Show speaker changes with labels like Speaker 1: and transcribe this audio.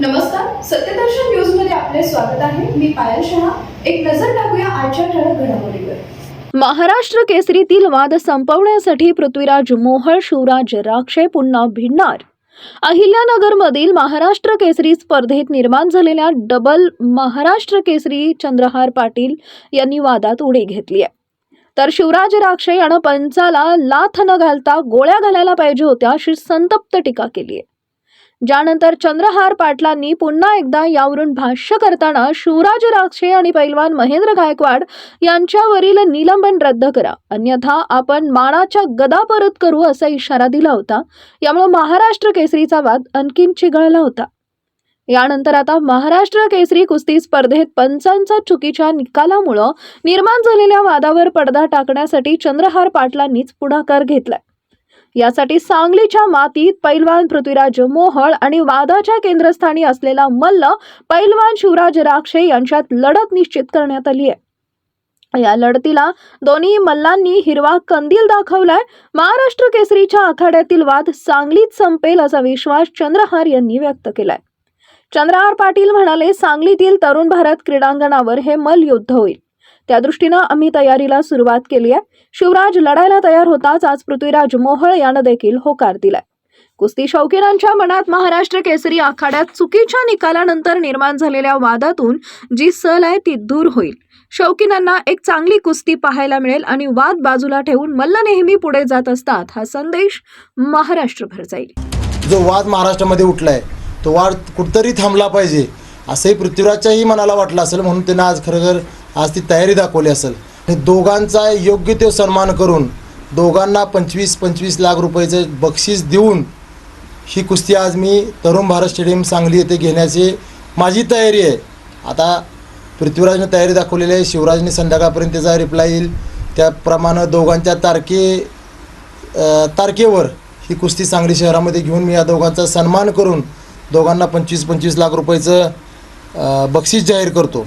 Speaker 1: नमस्कार सत्यदर्शन न्यूजमध्ये आपले स्वागत आहे. मी पायल शहा. एक नजर टाकूया आजच्या ठळक घडामोडीवर.
Speaker 2: महाराष्ट्र केसरीतील वाद संपवण्यासाठी पृथ्वीराज मोहळ शिवराज राक्षे पुन्हा भिडणार. अहिल्यानगरमधील महाराष्ट्र केसरी स्पर्धेत निर्माण झालेल्या डबल महाराष्ट्र केसरी चंद्रहार पाटील यांनी वादात उडी घेतली आहे. तर शिवराज राक्षे यानं पंचाला लाथ न घालता गोळ्या घालायला पाहिजे होत्या अशी संतप्त टीका केली आहे. ज्यानंतर चंद्रहार पाटलांनी पुन्हा एकदा यावरून भाष्य करताना शिवराज राक्षे आणि पैलवान महेंद्र गायकवाड यांच्यावरील निलंबन रद्द करा. अन्यथा आपण मानाच्या गदा परत करू असा इशारा दिला होता. यामुळे महाराष्ट्र केसरीचा वाद आणखीन चिघळला होता. यानंतर आता महाराष्ट्र केसरी कुस्ती स्पर्धेत पंचांचा चुकीच्या निकालामुळं निर्माण झालेल्या वादावर पडदा टाकण्यासाठी चंद्रहार पाटलांनीच पुढाकार घेतलाय. यासाठी सांगलीच्या मातीत पैलवान पृथ्वीराज मोहळ आणि वादाच्या केंद्रस्थानी असलेला मल्ल पैलवान शिवराज राक्षे यांच्यात लढत निश्चित करण्यात आली आहे. या लढतीला दोन्ही मल्लांनी हिरवा कंदील दाखवलाय. महाराष्ट्र केसरीच्या आखाड्यातील वाद सांगलीत संपेल असा विश्वास चंद्रहार यांनी व्यक्त केलाय. चंद्रहार पाटील म्हणाले सांगलीतील तरुण भारत क्रीडांगणावर हे मल्लयुद्ध होईल. त्या दृष्टीनं आम्ही तयारीला सुरुवात केली आहे. शिवराज लढायला तयार होताच आज पृथ्वीराज मोहळ यानं देखील होकार दिलाय. कुस्ती शौकीनांच्या मनात महाराष्ट्र केसरी आखाड्यात चुकीच्या निकालानंतर निर्माण झालेल्या वादातून जी सल आहे ती दूर होईल. शौकीनांना एक चांगली कुस्ती पाहायला मिळेल आणि वाद बाजूला ठेवून मल्ल नेहमी पुढे जात असतात हा संदेश महाराष्ट्रभर जाईल.
Speaker 3: जो वाद महाराष्ट्रामध्ये उठलाय तो वाद कुठतरी थांबला पाहिजे असंही पृथ्वीराजच्याही मनाला वाटलं असेल म्हणून त्यांना आज खरं आज ती तयारी दाखवली असेल. आणि दोघांचा योग्य तो सन्मान करून दोघांना पंचवीस पंचवीस लाख रुपयाचं बक्षीस देऊन ही कुस्ती आज मी तरुण भारत स्टेडियम सांगली येथे घेण्याची माझी तयारी आहे. आता पृथ्वीराजने तयारी दाखवलेली आहे. शिवराजने संध्याकाळपर्यंत त्याचा रिप्लाय येईल. त्याप्रमाणे दोघांच्या तारखे तारखेवर ही कुस्ती सांगली शहरामध्ये घेऊन मी या दोघांचा सन्मान करून दोघांना पंचवीस पंचवीस लाख रुपयाचं बक्षीस जाहीर करतो.